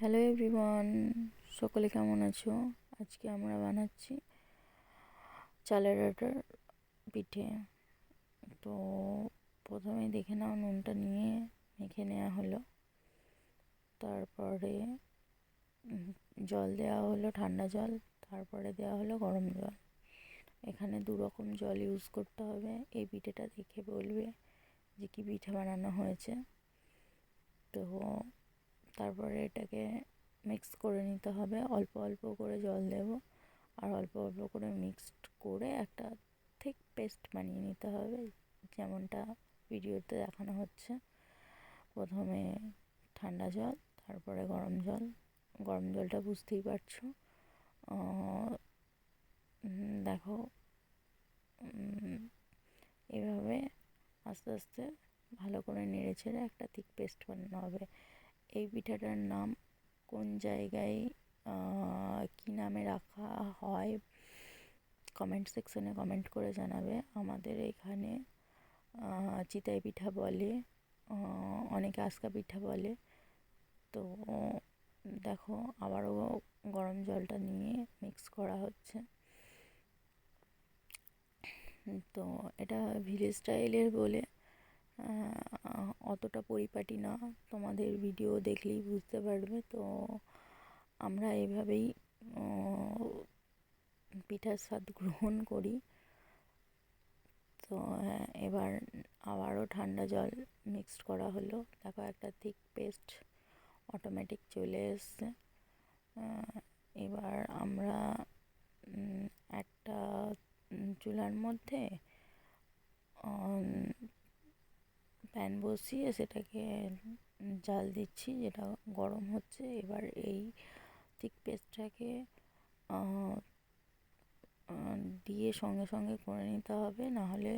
Hello everyone সকলে কেমন আছো? আজকে আমরা বানাচ্ছি চালের আটার পিঠে। তো প্রথমে দেখে নাও, নুনটা নিয়ে মেখে নেওয়া হলো। তারপরে জল দেওয়া হলো, ঠান্ডা জল। তারপরে দেওয়া হলো গরম জল। এখানে দু রকম জল ইউজ করতে হবে। এই পিঠেটা দেখে বলবে যে কি পিঠে বানানো হয়েছে। তো তারপরে এটাকে মিক্স করে নিতে হবে। অল্প অল্প করে জল দেব। আর অল্প অল্প করে মিক্সড করে একটা ঠিক পেস্ট বানিয়ে নিতে হবে, যেমনটা ভিডিওতে দেখানো হচ্ছে। প্রথমে ঠান্ডা জল, তারপরে গরম জল। গরম জলটা বুঝতেই পারছ। দেখো এভাবে আস্তে আস্তে ভালো করে নেড়ে ছেড়ে একটা থিক পেস্ট বানানো হবে। এই পিঠাটার নাম কোন জায়গায় কী নামে রাখা হয় কমেন্ট সেকশনে কমেন্ট করে জানাবে। আমাদের এখানে চিতাই পিঠা বলে অনেকে আস্কা পিঠা বলে। তো দেখো, আবারও গরম জলটা নিয়ে মিক্স করা হচ্ছে। তো এটা ভিলেজ স্টাইলের বলে। অতটা পরিপাটি না। তোমাদের ভিডিও দেখলেই বুঝতে পারবে। তো আমরা এভাবেই পিঠার স্বাদ গ্রহণ করি। তো হ্যাঁ এবার আবারও ঠান্ডা জল মিক্সড করা হলো। দেখো, একটা থিক পেস্ট অটোমেটিক চলে এসছে। এবার আমরা একটা চুলার মধ্যে প্যান বসিয়ে সেটাকে জাল দিচ্ছি, যেটা গরম হচ্ছে। এবার এই থিক পেস্টটাকে দিয়ে সঙ্গে সঙ্গে করে নিতে হবে। নাহলে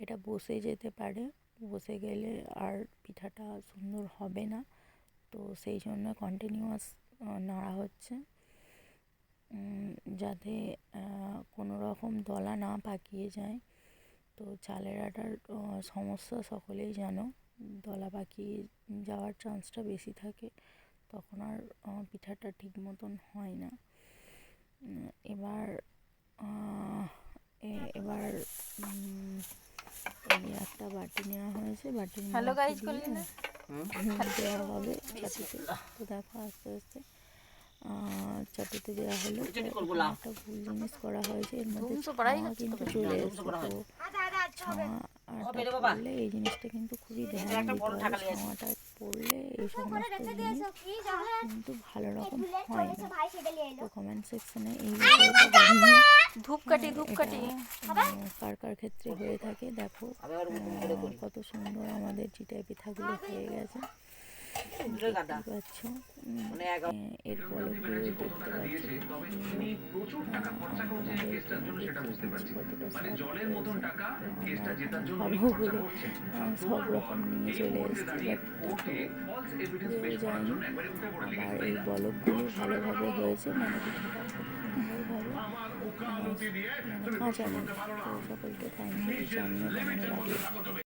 এটা বসে যেতে পারে। বসে গেলে আর পিঠাটা সুন্দর হবে না। তো সেই জন্য কন্টিনিউয়াস নাড়া হচ্ছে। যাতে কোনো রকম দলা না পাকিয়ে যায়। তো চালের আটার সমস্যা সকলেই জানো। দলা পাকিয়ে যাওয়ার চান্সটা বেশি থাকে তখন আর পিঠাটা ঠিক মতন হয় না। এবার এ- এবার এই একটা বাটি নেওয়া হয়েছে বাটির হ্যালো গাইজ করলি না? দেওয়া হবে চাটুতে। তো দেখো আস্তে আস্তে চাটুতে দেওয়া হলো। একটা ভুল জিনিস করা হয়েছে এর মধ্যে কিন্তু চলে এসেছে তো পড়লে এই জিনিসটা কিন্তু খুবই ধ্যান দিতে হবে ছাওয়াটা পড়লে এই সমস্ত জিনিস কিন্তু ভালো রকম হয় না। তো কমেন্ট সেকশনে এই ধূপকাঠি ধূপকাঠি। এটা, কার কার ক্ষেত্রে হয়ে থাকে দেখো কত সুন্দর আমাদের চিটাই পিঠাগুলো হয়ে গেছে। এর বলকগুলো দেখতে পাচ্ছ। কি সুন্দর। আহ, তোমাদের দেখিয়ে দিচ্ছি কতটা soft হয়েছে। তো আমরা এখানে খাব বলে আহ, সব রকম নিয়ে চলে এসেছি। এই বলকগুলো ভালোভাবে হয়েছে মানে মানে কাঁচা সকলকে থ্যাংক ইউ